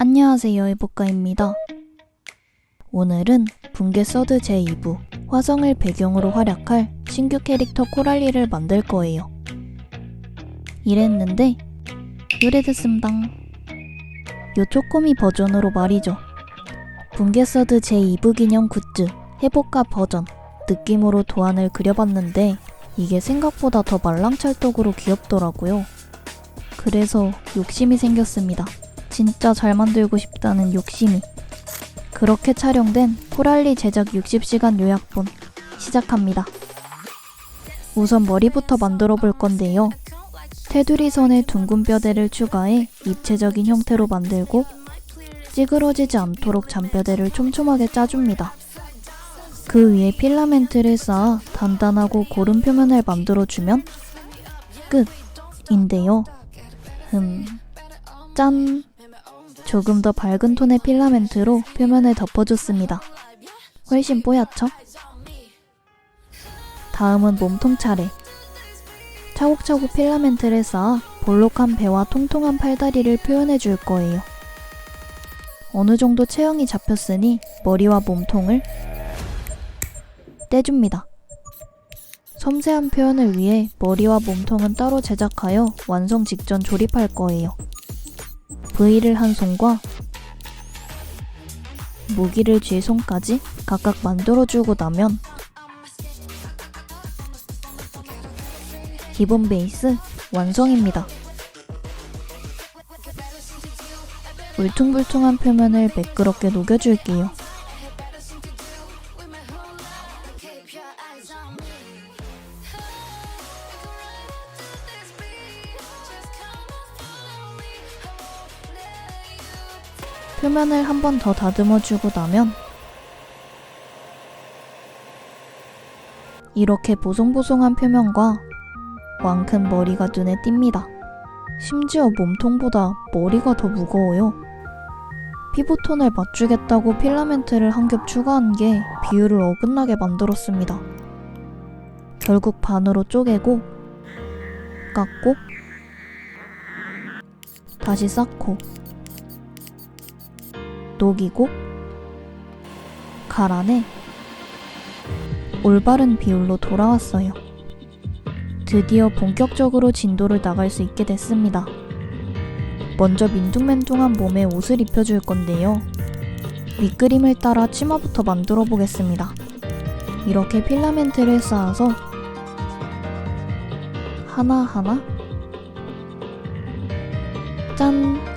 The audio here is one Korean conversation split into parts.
안녕하세요, 해복가입니다. 오늘은 붕괴 서드 제2부 화성을 배경으로 활약할 신규 캐릭터 코랄리를 만들 거예요. 이랬는데 요래됐습니다. 요 쪼꼬미 버전으로 말이죠. 붕괴 서드 제2부 기념 굿즈 해복가 버전 느낌으로 도안을 그려봤는데 이게 생각보다 더 말랑찰떡으로 귀엽더라고요. 그래서 욕심이 생겼습니다. 진짜 잘 만들고 싶다는 욕심이. 그렇게 촬영된 코랄리 제작 60시간 요약본 시작합니다. 우선 머리부터 만들어 볼 건데요. 테두리 선에 둥근 뼈대를 추가해 입체적인 형태로 만들고 찌그러지지 않도록 잔뼈대를 촘촘하게 짜줍니다. 그 위에 필라멘트를 쌓아 단단하고 고른 표면을 만들어주면 끝 인데요. 흠, 짠! 조금 더 밝은 톤의 필라멘트로 표면을 덮어줬습니다. 훨씬 뽀얗죠? 다음은 몸통 차례. 차곡차곡 필라멘트를 쌓아 볼록한 배와 통통한 팔다리를 표현해 줄 거예요. 어느 정도 체형이 잡혔으니 머리와 몸통을 떼줍니다. 섬세한 표현을 위해 머리와 몸통은 따로 제작하여 완성 직전 조립할 거예요. V를 한 손과 무기를 쥘 손까지 각각 만들어주고 나면 기본 베이스 완성입니다. 울퉁불퉁한 표면을 매끄럽게 녹여줄게요. 표면을 한 번 더 다듬어 주고 나면 이렇게 보송보송한 표면과 왕큰 머리가 눈에 띕니다. 심지어 몸통보다 머리가 더 무거워요. 피부톤을 맞추겠다고 필라멘트를 한 겹 추가한 게 비율을 어긋나게 만들었습니다. 결국 반으로 쪼개고 깎고 다시 쌓고 녹이고 갈아내 올바른 비율로 돌아왔어요. 드디어 본격적으로 진도를 나갈 수 있게 됐습니다. 먼저 민둥맨둥한 몸에 옷을 입혀줄 건데요. 밑그림을 따라 치마부터 만들어 보겠습니다. 이렇게 필라멘트를 쌓아서 하나하나 짠!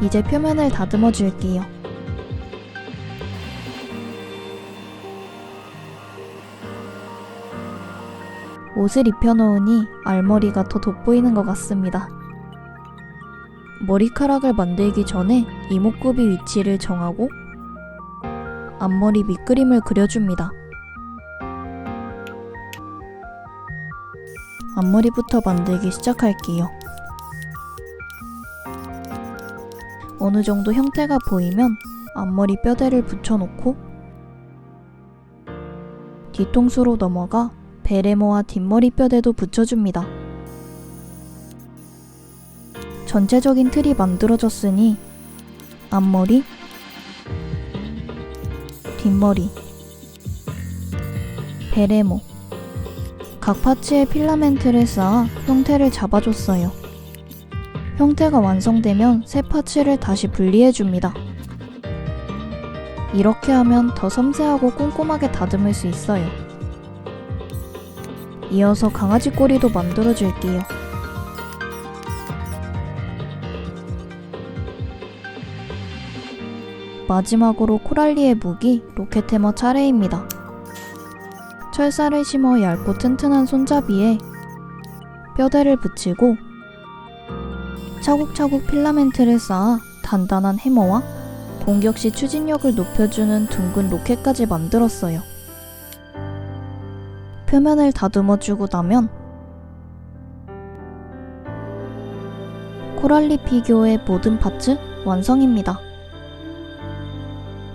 이제 표면을 다듬어 줄게요. 옷을 입혀놓으니 알머리가 더 돋보이는 것 같습니다. 머리카락을 만들기 전에 이목구비 위치를 정하고 앞머리 밑그림을 그려줍니다. 앞머리부터 만들기 시작할게요. 어느 정도 형태가 보이면 앞머리 뼈대를 붙여놓고 뒤통수로 넘어가 베레모와 뒷머리 뼈대도 붙여줍니다. 전체적인 틀이 만들어졌으니 앞머리, 뒷머리, 베레모 각 파츠에 필라멘트를 쌓아 형태를 잡아줬어요. 형태가 완성되면 새 파츠를 다시 분리해 줍니다. 이렇게 하면 더 섬세하고 꼼꼼하게 다듬을 수 있어요. 이어서 강아지 꼬리도 만들어 줄게요. 마지막으로 코랄리의 무기 로켓 해머 차례입니다. 철사를 심어 얇고 튼튼한 손잡이에 뼈대를 붙이고 차곡차곡 필라멘트를 쌓아 단단한 해머와 공격 시 추진력을 높여주는 둥근 로켓까지 만들었어요. 표면을 다듬어 주고 나면 코랄리 피규어의 모든 파츠 완성입니다.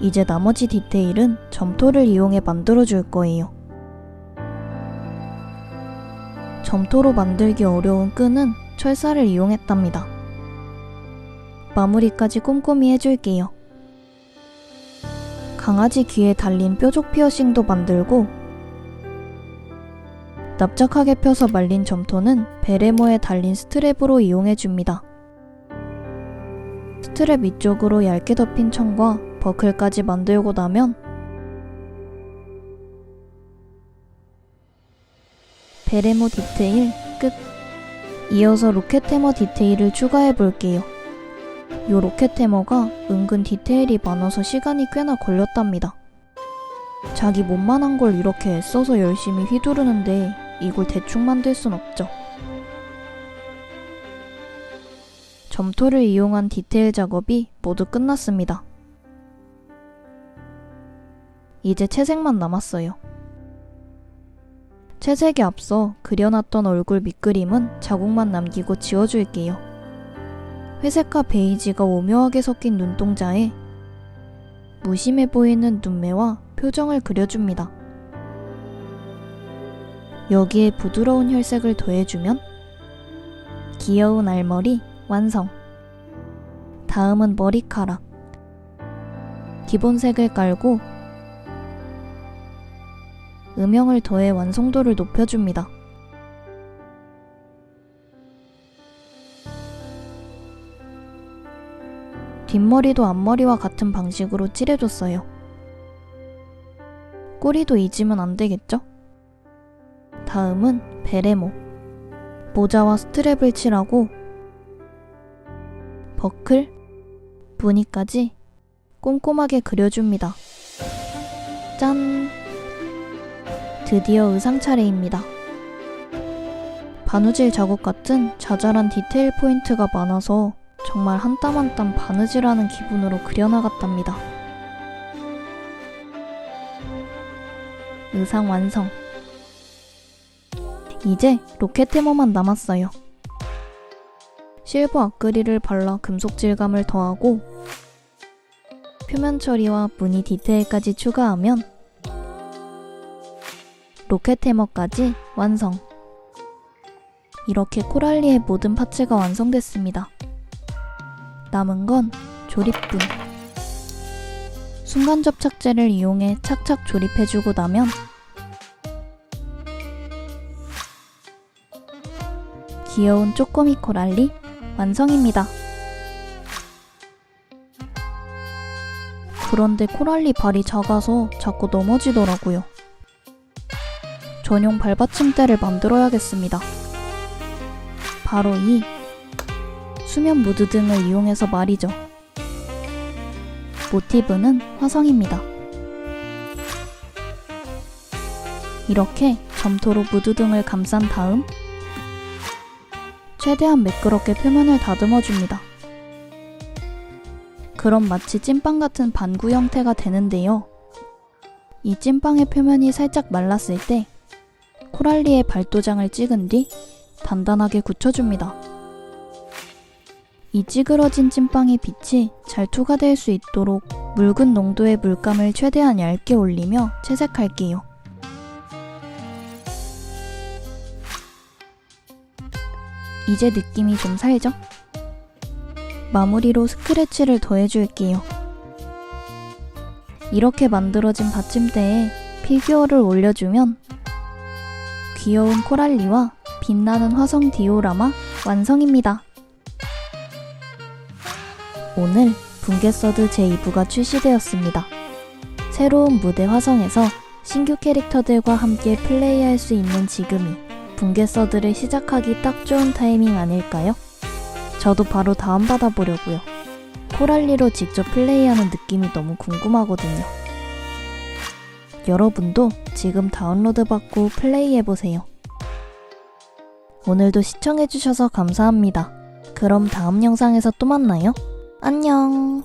이제 나머지 디테일은 점토를 이용해 만들어 줄 거예요. 점토로 만들기 어려운 끈은 철사를 이용했답니다. 마무리까지 꼼꼼히 해줄게요. 강아지 귀에 달린 뾰족 피어싱도 만들고 납작하게 펴서 말린 점토는 베레모에 달린 스트랩으로 이용해줍니다. 스트랩 위쪽으로 얇게 덮인 천과 버클까지 만들고 나면 베레모 디테일 끝. 이어서 로켓 해머 디테일을 추가해 볼게요. 요 로켓 해머가 은근 디테일이 많아서 시간이 꽤나 걸렸답니다. 자기 몸만한 걸 이렇게 애써서 열심히 휘두르는데 이걸 대충 만들 순 없죠. 점토를 이용한 디테일 작업이 모두 끝났습니다. 이제 채색만 남았어요. 채색에 앞서 그려놨던 얼굴 밑그림은 자국만 남기고 지워줄게요. 회색과 베이지가 오묘하게 섞인 눈동자에 무심해 보이는 눈매와 표정을 그려줍니다. 여기에 부드러운 혈색을 더해주면 귀여운 알머리 완성. 다음은 머리카락. 기본색을 깔고 음영을 더해 완성도를 높여줍니다. 뒷머리도 앞머리와 같은 방식으로 칠해줬어요. 꼬리도 잊으면 안 되겠죠? 다음은 베레모. 모자와 스트랩을 칠하고 버클, 무늬까지 꼼꼼하게 그려줍니다. 짠! 드디어 의상 차례입니다. 바느질 작업 같은 자잘한 디테일 포인트가 많아서 정말 한 땀 한 땀 바느질하는 기분으로 그려나갔답니다. 의상 완성. 이제 로켓 해머만 남았어요. 실버 아크릴을 발라 금속 질감을 더하고 표면 처리와 무늬 디테일까지 추가하면 로켓 해머까지 완성. 이렇게 코랄리의 모든 파츠가 완성됐습니다. 남은 건 조립분. 순간 접착제를 이용해 착착 조립해주고 나면 귀여운 쪼꼬미 코랄리 완성입니다. 그런데 코랄리 발이 작아서 자꾸 넘어지더라고요. 전용 발받침대를 만들어야겠습니다. 바로 이 수면 무드 등을 이용해서 말이죠. 모티브는 화성입니다. 이렇게 점토로 무드 등을 감싼 다음 최대한 매끄럽게 표면을 다듬어 줍니다. 그럼 마치 찐빵 같은 반구 형태가 되는데요. 이 찐빵의 표면이 살짝 말랐을 때 코랄리의 발도장을 찍은 뒤 단단하게 굳혀줍니다. 이 찌그러진 찐빵의 빛이 잘 투과될 수 있도록 묽은 농도의 물감을 최대한 얇게 올리며 채색할게요. 이제 느낌이 좀 살죠? 마무리로 스크래치를 더해줄게요. 이렇게 만들어진 받침대에 피규어를 올려주면 귀여운 코랄리와 빛나는 화성 디오라마 완성입니다. 오늘 붕괴서드 제2부가 출시되었습니다. 새로운 무대 화성에서 신규 캐릭터들과 함께 플레이할 수 있는 지금이 붕괴서드를 시작하기 딱 좋은 타이밍 아닐까요? 저도 바로 다운받아 보려고요. 코랄리로 직접 플레이하는 느낌이 너무 궁금하거든요. 여러분도 지금 다운로드 받고 플레이해보세요. 오늘도 시청해주셔서 감사합니다. 그럼 다음 영상에서 또 만나요. 안녕.